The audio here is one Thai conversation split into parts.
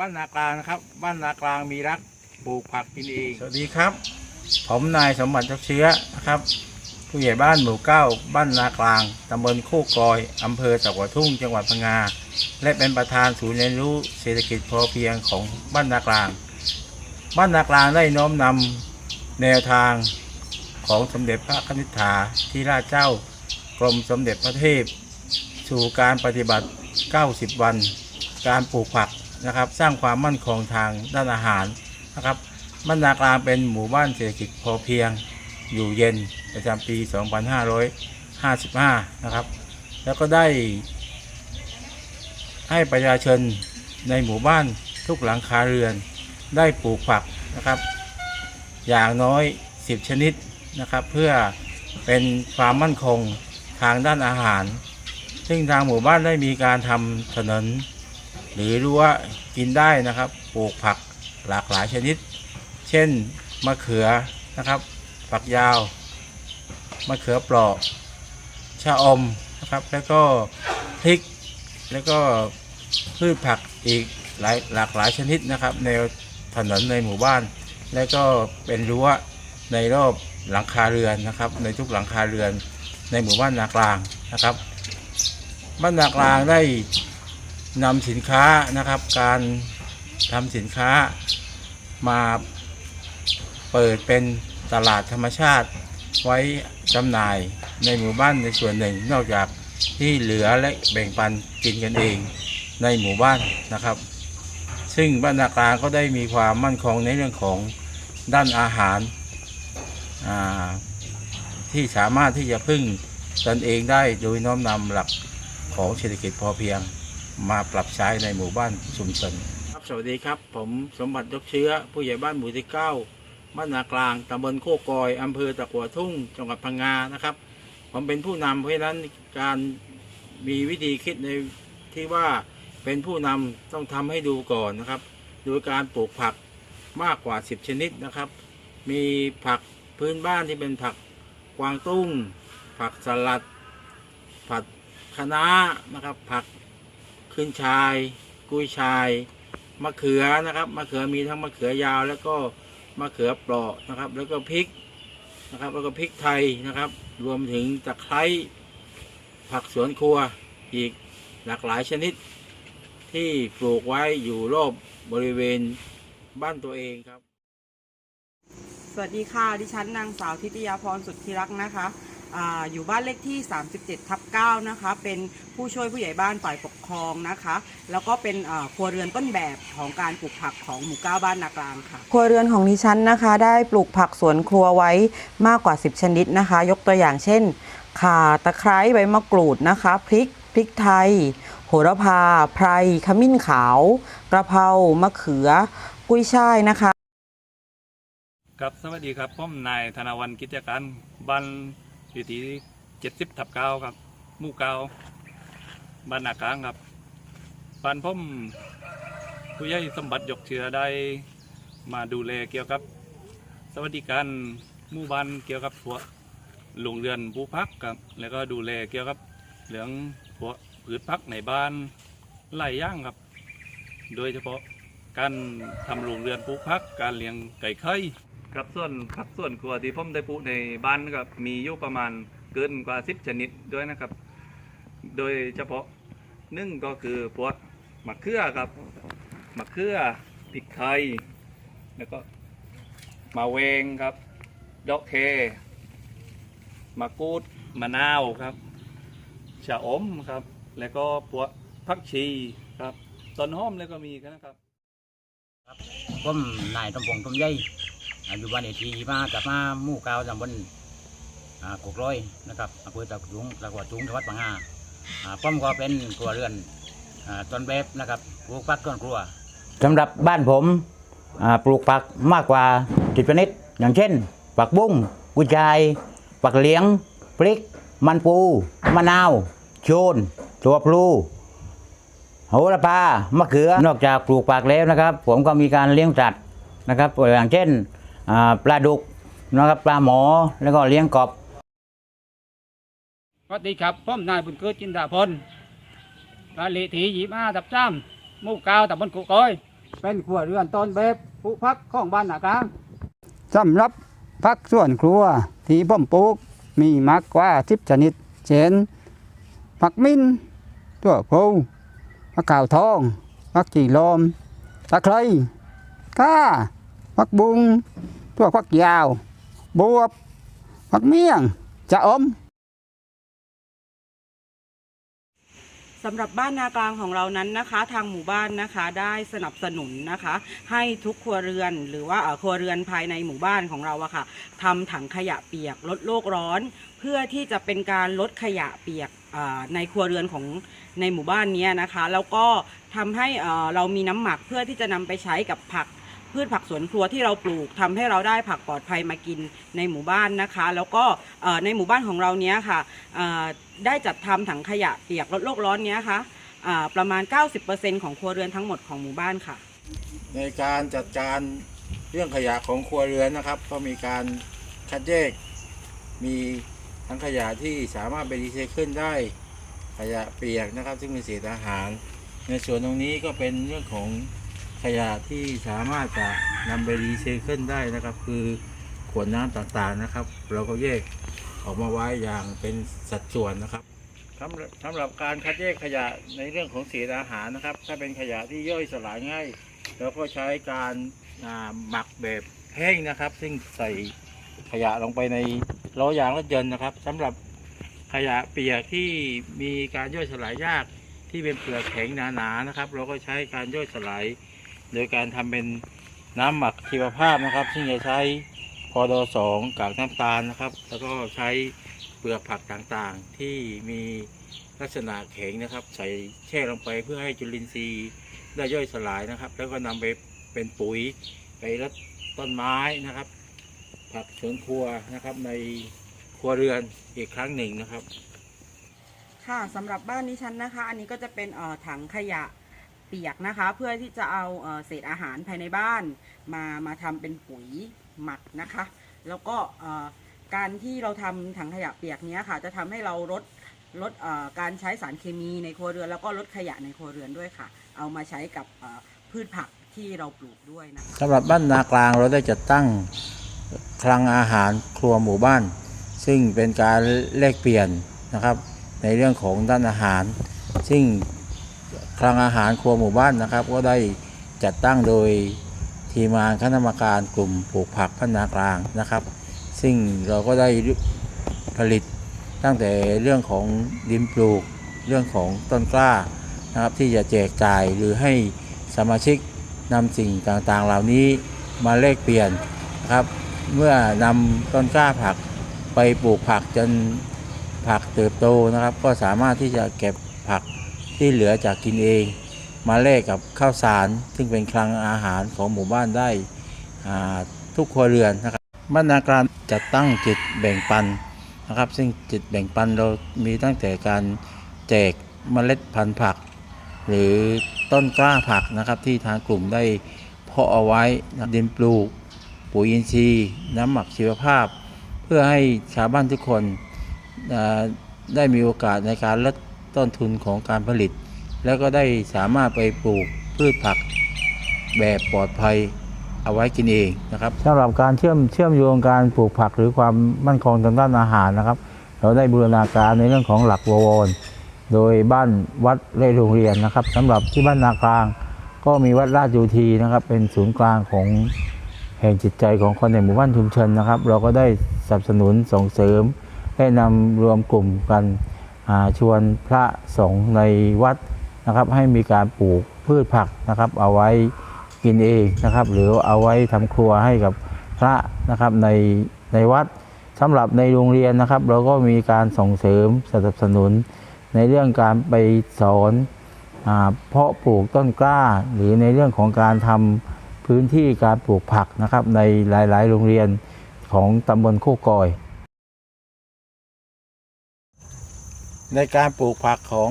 บ้านนากลางนะครับ บ้านนากลางมีรักปลูกผักกินเอง สวัสดีครับ ผมนายสมบัติเจ้าเชื้อนะครับ ผู้ใหญ่บ้านหมู่เก้าบ้านนากลางตำบลโคกกอยอำเภอตะกัวทุ่งจังหวัดพังงา และเป็นประธานศูนย์เรียนรู้เศรษฐกิจพอเพียงของบ้านนากลาง บ้านนากลางได้น้อมนำแนวทางของสมเด็จพระนิษฐาธิราชเจ้ากรมสมเด็จพระเทพ สู่การปฏิบัติ 90 วัน การปลูกผัก นะครับ สร้างความมั่นคงทางด้านอาหารนะครับบ้านนากลางเป็นหมู่บ้านเศรษฐกิจพอเพียงอยู่เย็นประจำปี 2555 นะครับ แล้วก็ได้ ให้ประชาชนในหมู่บ้านทุกหลังคาเรือน ได้ปลูกผักนะครับ อย่างน้อย 10 ชนิดนะครับ เพื่อเป็นความมั่นคงทางด้านอาหาร ซึ่งทางหมู่บ้านได้มีการทำถนน หรือรั้วกินได้นะครับ ปลูกผักหลากหลายชนิด เช่นมะเขือนะครับฝักยาวมะเขือเปราะชะอมนะครับ แล้วก็พริกแล้วก็พืชผักอีกหลายหลากหลายชนิดนะครับ ในถนนในหมู่บ้าน แล้วก็เป็นรั้วในรอบหลังคาเรือนนะครับ ในทุกหลังคาเรือนในหมู่บ้านนากลางนะครับ บ้านนากลางได้ นำสินค้านะครับ การทำสินค้ามาเปิดเป็นตลาดธรรมชาติไว้จำหน่ายในหมู่บ้านในส่วนหนึ่ง นอกจากที่เหลือและแบ่งปันกินกันเองในหมู่บ้านนะครับ ซึ่งบ้านนากลางก็ได้มีความมั่นคงในเรื่องของด้านอาหารอาที่สามารถที่จะพึ่งตนเองได้โดยน้อมนำหลักของเศรษฐกิจพอเพียง มาปรับใช้ในหมู่บ้านชุมชนครับสวัสดีครับ ผมสมบัติยกเชื้อ ผู้ใหญ่บ้านหมู่ที่เก้าบ้านนากลางตำบลโคกกอยอำเภอตะกัวทุ่งจังหวัดพังงานะครับ ผมเป็นผู้นำเพราะฉะนั้นการมีวิธีคิดในที่ว่าเป็นผู้นำต้องทำให้ดูก่อนนะครับ โดยการปลูกผักมากกว่า 10 ชนิดนะครับ มีผักพื้นบ้านที่เป็นผักกวางตุ้ง ผักสลัด ผักคะน้านะครับ ผัก ขึ้นชาย กุยชาย มะเขือนะครับ มะเขือมีทั้งมะเขือยาว แล้วก็มะเขือเปราะนะครับ แล้วก็พริกนะครับ แล้วก็พริกไทยนะครับ รวมถึงตะไคร้ผักสวนครัวอีกหลากหลายชนิด ที่ปลูกไว้อยู่รอบบริเวณบ้านตัวเองครับ สวัสดีค่ะ ดิฉันนางสาวทิติยาพรสุทธิรักษ์นะคะอาอยู่บ้านเลขที่ 37 ทับ 9 นะคะ เป็นผู้ช่วยผู้ใหญ่บ้านฝ่ายปกครองนะคะ แล้วก็เป็นอ่าครัวเรือนต้นแบบของการปลูกผักของหมู่เก้าบ้านนากลางค่ะ ครัวเรือนของดิฉันนะคะ ได้ปลูกผักสวนครัวไว้มากกว่า 10 ชนิดนะคะ ยกตัวอย่างเช่นข่าตะไคร้ใบมะกรูดนะคะพริกพริกไทย โหระพาไพรขมิ้นขาว กระเพรามะเขือ กุ้ยช่ายนะคะครับสวัสดีครับผมนายธนวันกิจการบ้านอยู่ที่เจ็ดสิบทับเก้าครับ หมู่เกาบ้านนากลางครับบ้านผมผู้ใหญ่สมบัติยกเชื้อได้มาดูแลเกี่ยวกับ สวัสดิการหมู่บ้านเกี่ยวกับพวกโรงเรือนผู้พักครับ แล้วก็ดูแลเกี่ยวกับเรื่องพวกผืชพักในบ้านหลายย่างครับ โดยเฉพาะการทำโรงเรือนปลูกพัก การเลี้ยงไก่ไข่ครับส่วนผักส่วนครัวที่ผมได้ปลูกในบ้านนะครับมีอยู่ประมาณเกินกว่าสิบชนิดด้วยนะครับ โดยเฉพาะนึ่งก็คือพวกมะเขือครับมะเขือพริกไทยแล้วก็มาเวงครับดอกเคมะกรูดมะนาวครับชะอมครับ แล้วก็พวกผักชีครับต้นหอมแล้วก็มีกันนะครับผมนายตำพงตมใหญ่อ่าอยู่บ้านเอทีมากับมาหมู่เก้าตำบลอ่ากร้อยนะครับอำเภอตะกุงตะกัวจุงจังหวัดปังงาอ่า ผมก็เป็นครัวเรือนต้นแบบนะครับปลูกผักต้นครัวสำหรับบ้านผมปลูกผักมากกว่าสิบชนิดอย่างเช่นผักบุ้งกุยชายผักเหลียงพริก มันปูมะนาวโชนตัวพลูโหระพามะเขือนอกจากปลูกผักแล้วนะครับ ผมก็มีการเลี้ยงสัตว์นะครับอย่างเช่นปลาดุกนะครับปลาหมอแล้วก็เลี้ยงกบ วัสดีครับผมนายบุญเกิดจินดาพลบาลขที่ยี่ห้าตับจ้ำมู่เก้าตำบลกุกอย เป็นครัวเรือนต้นแบบผู้พักของบ้านหนากลางสำหรับผักส่วนครัวที่ผมปลูกมีมากกว่าสิบชนิด เช่นผักมิ้นตัวพูผักกาวทองผักจีลมตะไคร้ก้าผักบุงตัวผักยาว บวบผักเมี่ยงจะอม สำหรับบ้านนากลางของเรานั้นนะคะ ทางหมู่บ้านนะคะได้สนับสนุนนะคะ ให้ทุกครัวเรือนหรือว่าครัวเรือนภายในหมู่บ้านของเราอะค่ะทำถังขยะเปียกลดโลกร้อน เพื่อที่จะเป็นการลดขยะเปียกในครัวเรือนของในหมู่บ้านนี้นะคะ แล้วก็ทำให้เรามีน้ำหมักเพื่อที่จะนำไปใช้กับผัก พืชผักสวนครัวที่เราปลูกทำให้เราได้ผักปลอดภัยมากินในหมู่บ้านนะคะ แล้วก็ในหมู่บ้านของเราเนี้ยค่ะได้จัดทำถังขยะเปียกลดโลกร้อนเนี้ยค่ะอ่าประมาณ 90%ของครัวเรือนทั้งหมดของหมู่บ้านค่ะ ในการจัดการเรื่องขยะของครัวเรือนนะครับ ก็มีการคัดแยกมีทั้งขยะที่สามารถไปรีไซเคิลได้ขยะเปียกนะครับ ซึ่งเป็นเศษอาหาร ในส่วนตรงนี้ก็เป็นเรื่องของ ขยะที่สามารถจะนำไปรีไซเคิลได้นะครับ คือขวดน้ำต่างๆนะครับ เราก็แยกออกมาไว้อย่างเป็นสัดส่วนนะครับสำหรับการคัดแยกขยะในเรื่องของเศษอาหารนะครับ ถ้าเป็นขยะที่ย่อยสลายง่ายเราก็ใช้การหมักแบบแห้งนะครับ ซึ่งใส่ขยะลงไปในล้อยางรถยนต์นะครับสำหรับขยะเปียกที่มีการย่อยสลายยากที่เป็นเปลือกแข็งหนาๆนะครับ เราก็ใช้การย่อยสลาย โดยการทำเป็นน้ำหมักชีวภาพนะครับ ซึ่งจะใช้พอดสองกากน้ำตาลนะครับ แล้วก็ใช้เปลือกผักต่างๆ ที่มีลักษณะแข็งนะครับ ใส่แช่ลงไปเพื่อให้จุลินทรีย์ได้ย่อยสลายนะครับ แล้วก็นำไปเป็นปุ๋ยไปรดต้นไม้นะครับ ผักสวนครัวนะครับในครัวเรือนอีกครั้งหนึ่งนะครับ ค่ะสำหรับบ้านนี้ฉันนะคะ อันนี้ก็จะเป็นอ่อถังขยะ เปียกนะคะ เพื่อที่จะเอาเศษอาหารภายในบ้านมามาทำเป็นปุ๋ยหมักนะคะ แล้วก็การที่เราทำถังขยะเปียกนี้ค่ะ จะทำให้เราลดลดการใช้สารเคมีในครัวเรือน แล้วก็ลดขยะในครัวเรือนด้วยค่ะ เอามาใช้กับพืชผักที่เราปลูกด้วยนะะสำหรับบ้านนากลางเราได้จัดตั้งคลังอาหารครัวหมู่บ้าน ซึ่งเป็นการแลกเปลี่ยนนะครับ ในเรื่องของด้านอาหาร ซึ่ง คลังอาหารครัวหมู่บ้านนะครับ ก็ได้จัดตั้งโดยทีมงานคณะกรรมการกลุ่มปลูกผักพันนากลางนะครับ ซึ่งเราก็ได้ผลิตตั้งแต่เรื่องของดินปลูกเรื่องของต้นกล้านะครับ ที่จะแจกจ่ายหรือให้สมาชิกนำสิ่งต่างๆ เหล่านี้มาแลกเปลี่ยนนะครับ เมื่อนำต้นกล้าผักไปปลูกผักจนผักเติบโตนะครับ ก็สามารถที่จะเก็บผัก ที่เหลือจากกินเอง มาแลกกับข้าวสาร ซึ่งเป็นคลังอาหารของหมู่บ้านได้ทุกครัวเรือนนะครับบ้านนาการจัดตั้งจิตแบ่งปันนะครับ ซึ่งจิตแบ่งปันเรามีตั้งแต่การแจกเมล็ดพันธุ์ผัก หรือต้นกล้าผักนะครับ ที่ทางกลุ่มได้เพาะเอาไว้ดินปลูก ปุ๋ยอินทรีย์ น้ำหมักชีวภาพ เพื่อให้ชาวบ้านทุกคนได้มีโอกาสในการลด ต้นทุนของการผลิต แล้วก็ได้สามารถไปปลูกพืชผักแบบปลอดภัยเอาไว้กินเองนะครับสำหรับการเชื่อมเชื่อมโยงการปลูกผักหรือความมั่นคงทางด้านอาหารนะครับ เราได้บูรณาการในเรื่องของหลักววรโดยบ้านวัดและโรงเรียนนะครับสำหรับที่บ้านนากลาง ก็มีวัดราชยูทีนะครับ เป็นศูนย์กลางของแห่งจิตใจของคนในหมู่บ้านชุมชนนะครับ เราก็ได้สนับสนุนส่งเสริม ได้นำรวมกลุ่มกัน ชวนพระสงฆ์ในวัดนะครับ ให้มีการปลูกพืชผักนะครับ เอาไว้กินเองนะครับ หรือเอาไว้ทำครัวให้กับพระนะครับในในวัดสำหรับในโรงเรียนนะครับ เราก็มีการส่งเสริมสนับสนุน ในเรื่องการไปสอนเพาะปลูกต้นกล้า หรือในเรื่องของการทำพื้นที่การปลูกผักนะครับ ในหลาย ๆ โรงเรียนของตำบลโคกอย ในการปลูกผักของ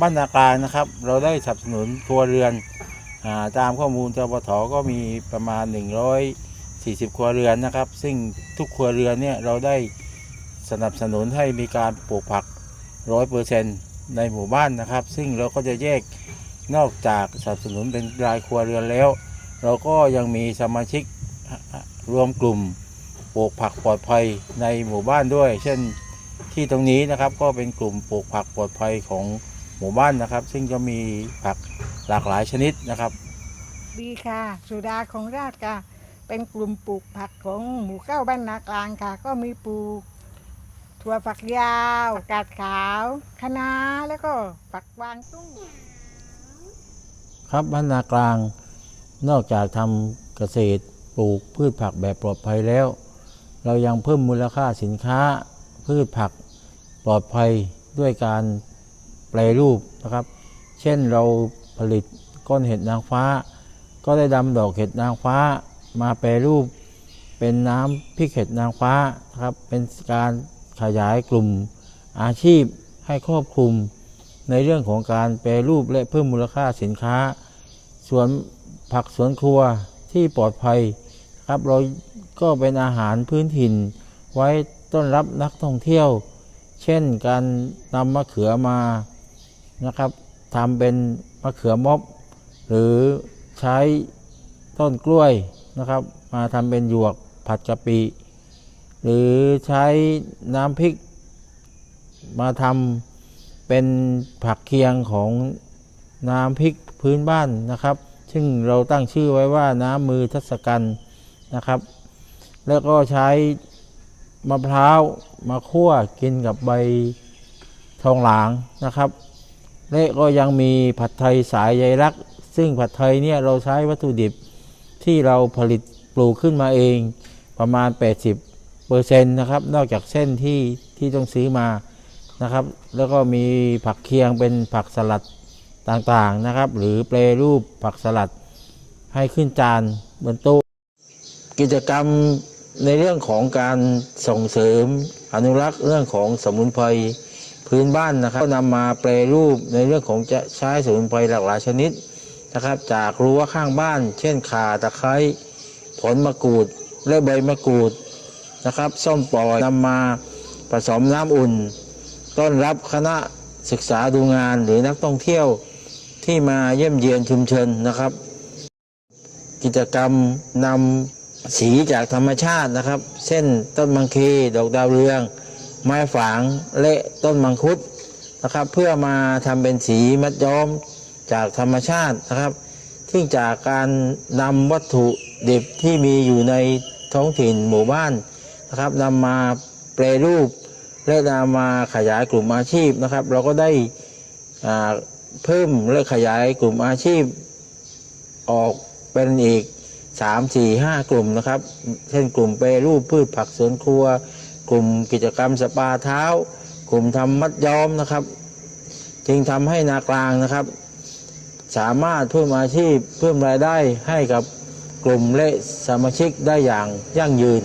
บ้านนากางนะครับ เราได้สนับสนุนครัวเรือนอตามข้อมูลจปทก็มีประมาณ 140 ครัวเรือนนะครับ ซึ่งทุกครัวเรือนเนี่ยเราได้สนับสนุนให้มีการปลูกผักร้อยเปอร์เซ็นต์ในหมู่บ้านนะครับ ซึ่งเราก็จะแยกนอกจากสนับสนุนเป็นรายครัวเรือนแล้ว เราก็ยังมีสมาชิกรวมกลุ่มปลูกผักปลอดภัยในหมู่บ้านด้วย เช่น ที่ตรงนี้นะครับก็เป็นกลุ่มปลูกผักปลอดภัยของหมู่บ้านนะครับ ซึ่งจะมีผักหลากหลายชนิดนะครับ ดีค่ะ สุดาของราชค่ะ เป็นกลุ่มปลูกผักของหมู่เก้าบ้านนากลางค่ะ ก็มีปลูก ถั่วฝักยาวกาดขาวคะน้าแล้วก็ฝักวางตุ้ง ครับบ้านนากลาง นอกจากทำเกษตรปลูกพืชผักแบบปลอดภัยแล้ว เรายังเพิ่มมูลค่าสินค้า พืชผักปลอดภัยด้วยการแปรรูปนะครับ เช่นเราผลิตก้อนเห็ดนางฟ้า ก็ได้ดำดอกเห็ดนางฟ้ามาแปรรูปเป็นน้ำพริกเห็ดนางฟ้านะครับ เป็นการขยายกลุ่มอาชีพให้ครอบคลุมในเรื่องของการแปรรูปและเพิ่มมูลค่าสินค้า สวนผักสวนครัวที่ปลอดภัยครับเราก็เป็นอาหารพื้นถิ่นไว้ต้อนรับนักท่องเที่ยว เช่นการนำมะเขือมานะครับทำเป็นมะเขือม็อบ หรือใช้ต้นกล้วยนะครับ มาทำเป็นหยวกผัดกะปิหรือใช้น้ำพริก มาทำเป็นผักเคียงของน้ำพริกพื้นบ้านนะครับ ซึ่งเราตั้งชื่อไว้ว่าน้ำมือทศกัณฐ์นะครับ แล้วก็ใช้ มะพร้าวมาคั่วกินกับใบทองหลางนะครับ และก็ยังมีผัดไทยสายใยรัก ซึ่งผัดไทยเนี่ยเราใช้วัตถุดิบที่เราผลิตปลูกขึ้นมาเองประมาณ 80เปอร์เซ็นต์นะครับ นอกจากเส้นที่ที่ต้องซื้อมานะครับ แล้วก็มีผักเคียงเป็นผักสลัดต่างๆนะครับ หรือแปรรูปผักสลัดให้ขึ้นจานบนโต๊ะกิจกรรม ในเรื่องของการส่งเสริมอนุรักษ์เรื่องของสมุนไพรพื้นบ้านนะครับก็นำมาแปรรูปในเรื่องของจะใช้สมุนไพรหลากหลายชนิดนะครับ จากรั้วข้างบ้าน เช่นข่าตะไคร้ผลมะกรูดและใบมะกรูดนะครับส้มปล่อยนำมาผสมน้ำอุ่น ต้อนรับคณะศึกษาดูงานหรือนักท่องเที่ยวที่มาเยี่ยมเยียนชุมชนนะครับ กิจกรรมนำ สีจากธรรมชาตินะครับ เช่นต้นมังคีดอกดาวเรือง ไม้ฝางและต้นมังคุดนะครับ เพื่อมาทำเป็นสีมัดย้อมจากธรรมชาตินะครับซึ่งจากการนำวัตถุดิบที่มีอยู่ในท้องถิ่นหมู่บ้านนะครับนำมาแปรรูปและนำมาขยายกลุ่มอาชีพนะครับ เราก็ได้เพิ่มและขยายกลุ่มอาชีพออกเป็นอีก 3 4 5กลุ่มนะครับ เช่นกลุ่มเปรรูปพืชผักสวนครัว กลุ่มกิจกรรมสปาเท้า กลุ่มทำมัดย้อมนะครับ จึงทำให้นากลางนะครับ สามารถเพิ่มอาชีพเพิ่มรายได้ให้กับกลุ่มและสมาชิกได้อย่างยั่งยืน